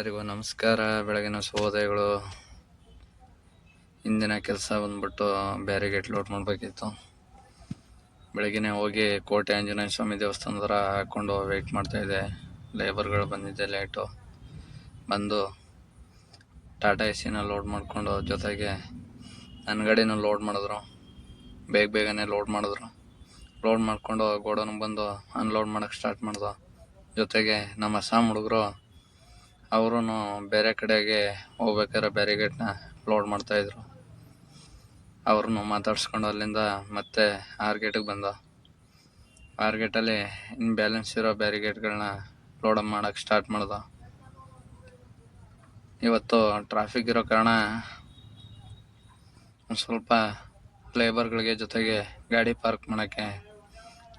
ಎಲ್ಲರಿಗೂ ನಮಸ್ಕಾರ. ಬೆಳಗಿನ ಶುಭೋದಯಗಳು. ಇಂದಿನ ಕೆಲಸ ಬಂದ್ಬಿಟ್ಟು ಬ್ಯಾರಿಗೇಟ್ ಲೋಡ್ ಮಾಡಬೇಕಿತ್ತು. ಬೆಳಗ್ಗೆ ಹೋಗಿ ಕೋಟೆ ಆಂಜನೇಯ ಸ್ವಾಮಿ ದೇವಸ್ಥಾನದ ಹಾಕ್ಕೊಂಡು ವೆಯ್ಟ್ ಮಾಡ್ತಾಯಿದ್ದೆ ಲೇಬರ್ಗಳು ಬಂದಿದ್ದೆ ಲೇಟು ಬಂದು ಟಾಟಾ ಎ ಸಿನ ಲೋಡ್ ಮಾಡಿಕೊಂಡು ಜೊತೆಗೆ ನನ್ನ ಗಾಡಿನ ಲೋಡ್ ಮಾಡಿದ್ರು. ಬೇಗ ಬೇಗನೆ ಲೋಡ್ ಮಾಡಿದ್ರು. ಲೋಡ್ ಮಾಡಿಕೊಂಡು ಗೋಡೌನ್ಗೆ ಬಂದು ಅನ್ಲೋಡ್ ಮಾಡೋಕ್ಕೆ ಸ್ಟಾರ್ಟ್ ಮಾಡ್ದು. ಜೊತೆಗೆ ನಮ್ಮ ಅಸ್ಸಾಂ ಹುಡುಗರು ಅವರು ಬೇರೆ ಕಡೆಗೆ ಹೋಗ್ಬೇಕಾದ್ರೆ ಬ್ಯಾರಿಗೇಟ್ನ ಲೋಡ್ ಮಾಡ್ತಾಯಿದ್ರು ಅವ್ರನ್ನು ಮಾತಾಡ್ಸ್ಕೊಂಡು ಅಲ್ಲಿಂದ ಮತ್ತೆ ಆರ್ ಗೇಟಿಗೆ ಬಂದ. ಆರ್ ಗೇಟಲ್ಲಿ ಇನ್ನು ಬ್ಯಾಲೆನ್ಸ್ ಇರೋ ಬ್ಯಾರಿಗೇಟ್ಗಳನ್ನ ಲೋಡ್ ಮಾಡೋಕ್ಕೆ ಸ್ಟಾರ್ಟ್ ಮಾಡ್ದ. ಇವತ್ತು ಟ್ರಾಫಿಕ್ ಇರೋ ಕಾರಣ ಒಂದು ಸ್ವಲ್ಪ ಲೇಬರ್ಗಳಿಗೆ ಜೊತೆಗೆ ಗಾಡಿ ಪಾರ್ಕ್ ಮಾಡೋಕ್ಕೆ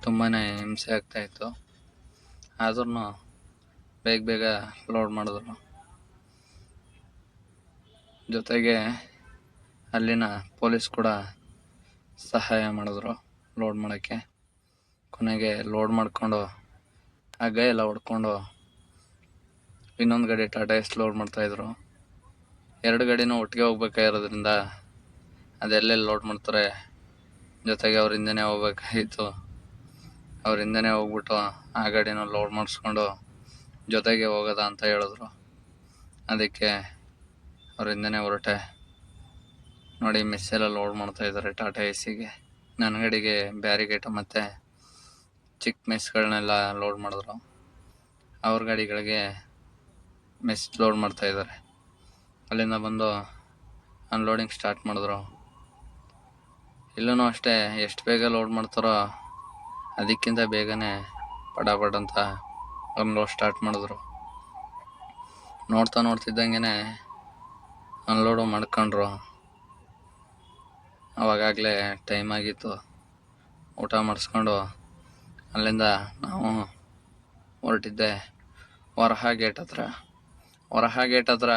ತುಂಬಾ ಹಿಂಸೆ ಆಗ್ತಾಯಿತ್ತು ಆದ್ರೂ ಬೇಗ ಬೇಗ ಲೋಡ್ ಮಾಡಿದ್ರು. ಜೊತೆಗೆ ಅಲ್ಲಿನ ಪೊಲೀಸ್ ಕೂಡ ಸಹಾಯ ಮಾಡಿದ್ರು ಲೋಡ್ ಮಾಡೋಕ್ಕೆ. ಕೊನೆಗೆ ಲೋಡ್ ಮಾಡಿಕೊಂಡು ಹಗ್ಗ ಎಲ್ಲ ಹೊಡ್ಕೊಂಡು ಇನ್ನೊಂದು ಗಾಡಿ ಟಾಟಾ ಎಸ್ ಲೋಡ್ ಮಾಡ್ತಾಯಿದ್ರು ಎರಡು ಗಾಡಿನೂ ಒಟ್ಟಿಗೆ ಹೋಗ್ಬೇಕಾಗಿರೋದ್ರಿಂದ ಅದೆಲ್ಲೆಲ್ಲಿ ಲೋಡ್ ಮಾಡ್ತಾರೆ ಜೊತೆಗೆ ಅವ್ರ ಹಿಂದೆನೇ ಹೋಗ್ಬೇಕಾಗಿತ್ತು ಅವ್ರ ಹಿಂದೆನೇ ಹೋಗ್ಬಿಟ್ಟು ಆ ಗಾಡಿನೂ ಲೋಡ್ ಮಾಡಿಸ್ಕೊಂಡು ಜೊತೆಗೆ ಹೋಗೋದ ಅಂತ ಹೇಳಿದ್ರು. ಅದಕ್ಕೆ ಅವರಿಂದನೇ ಹೊರಟೆ. ನೋಡಿ ಮೆಸ್ಸೆಲ್ಲ ಲೋಡ್ ಮಾಡ್ತಾ ಇದ್ದಾರೆ ಟಾಟಾ ಎ ಸಿಗೆ ನನ್ನ ಗಾಡಿಗೆ ಬ್ಯಾರಿಗೇಟು ಮತ್ತು ಚಿಕ್ಕ ಮೆಸ್ಗಳನ್ನೆಲ್ಲ ಲೋಡ್ ಮಾಡಿದ್ರು. ಅವ್ರ ಗಾಡಿಗಳಿಗೆ ಮೆಸ್ ಲೋಡ್ ಮಾಡ್ತಾ ಇದ್ದಾರೆ. ಅಲ್ಲಿಂದ ಬಂದು ಅನ್ಲೋಡಿಂಗ್ ಸ್ಟಾರ್ಟ್ ಮಾಡಿದ್ರು. ಇಲ್ಲೂ ಅಷ್ಟೇ, ಎಷ್ಟು ಬೇಗ ಲೋಡ್ ಮಾಡ್ತಾರೋ ಅದಕ್ಕಿಂತ ಬೇಗನೆ ಪಡ ಪಡ ಅಂತ ಅನ್ಲೋಡ್ ಸ್ಟಾರ್ಟ್ ಮಾಡಿದ್ರು. ನೋಡ್ತಾ ನೋಡ್ತಿದ್ದಂಗೆ ಅನ್ಲೋಡು ಮಾಡ್ಕೊಂಡ್ರು. ಅವಾಗಲೇ ಟೈಮ್ ಆಗಿತ್ತು. ಊಟ ಮಾಡಿಸ್ಕೊಂಡು ಅಲ್ಲಿಂದ ನಾವು ಹೊರಟಿದ್ದೆ. ವರಹ ಗೇಟ್ ಹತ್ರ. ವರಹ ಗೇಟ್ ಹತ್ರ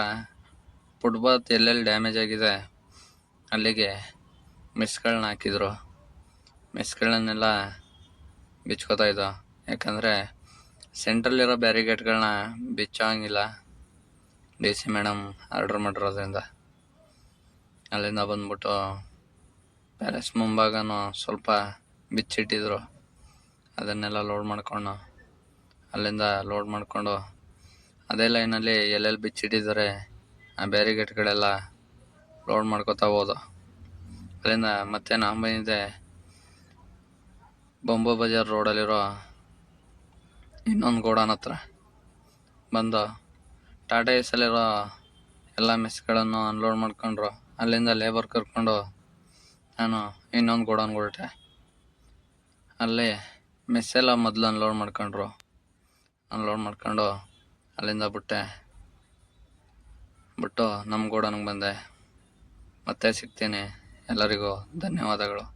ಫುಟ್ಬಾತ್ ಎಲ್ಲೆಲ್ಲಿ ಡ್ಯಾಮೇಜ್ ಆಗಿದೆ ಅಲ್ಲಿಗೆ ಮಿಸ್ಗಳನ್ನ ಹಾಕಿದ್ರು. ಮಿಸ್ಗಳನ್ನೆಲ್ಲ ಬಿಚ್ಕೋತಾ ಇದ್ದೋ. ಯಾಕಂದರೆ ಸೆಂಟ್ರಲ್ಲಿರೋ ಬ್ಯಾರಿಗೇಟ್ಗಳನ್ನ ಬಿಚ್ಚೋಂಗಿಲ್ಲ. ಡಿ ಸಿ ಮೇಡಮ್ ಆರ್ಡ್ರ್ ಮಾಡಿರೋದ್ರಿಂದ. ಅಲ್ಲಿಂದ ಬಂದ್ಬಿಟ್ಟು ಪ್ಯಾಲೇಸ್ ಮುಂಭಾಗನೂ ಸ್ವಲ್ಪ ಬಿಚ್ಚಿಟ್ಟಿದ್ರು. ಅದನ್ನೆಲ್ಲ ಲೋಡ್ ಮಾಡಿಕೊಂಡು, ಅಲ್ಲಿಂದ ಲೋಡ್ ಮಾಡಿಕೊಂಡು, ಅದೇ ಲೈನಲ್ಲಿ ಎಲ್ಲೆಲ್ಲಿ ಬಿಚ್ಚಿಟ್ಟಿದ್ದಾರೆ, ಆ ಬ್ಯಾರಿಗೇಟ್ಗಳೆಲ್ಲ ಲೋಡ್ ಮಾಡ್ಕೋತಾ ಹೋದು. ಅಲ್ಲಿಂದ ಮತ್ತೆ ನಾನು ಬೊಂಬು ಬಜಾರ್ ರೋಡಲ್ಲಿರೋ ಇನ್ನೊಂದು ಗೋಡನ್ ಹತ್ರ ಬಂದು ಟಾಟಾ ಎಸಲ್ಲಿರೋ ಎಲ್ಲ ಮೆಸ್ಗಳನ್ನು ಅನ್ಲೋಡ್ ಮಾಡ್ಕೊಂಡ್ರು. ಅಲ್ಲಿಂದ ಲೇಬರ್ ಕರ್ಕೊಂಡು ನಾನು ಇನ್ನೊಂದು ಗೋಡನ್ ಹೊರಟೆ. ಅಲ್ಲಿ ಮೆಸ್ಸೆಲ್ಲ ಮೊದಲು ಅನ್ಲೋಡ್ ಮಾಡ್ಕೊಂಡ್ರು. ಅನ್ಲೋಡ್ ಮಾಡ್ಕೊಂಡು ಅಲ್ಲಿಂದ ಬಿಟ್ಟೆ. ಬಿಟ್ಟು ನಮ್ಮ ಗೋಡನ್ಗೆ ಬಂದೆ. ಮತ್ತೆ ಸಿಗ್ತೀನಿ. ಎಲ್ಲರಿಗೂ ಧನ್ಯವಾದಗಳು.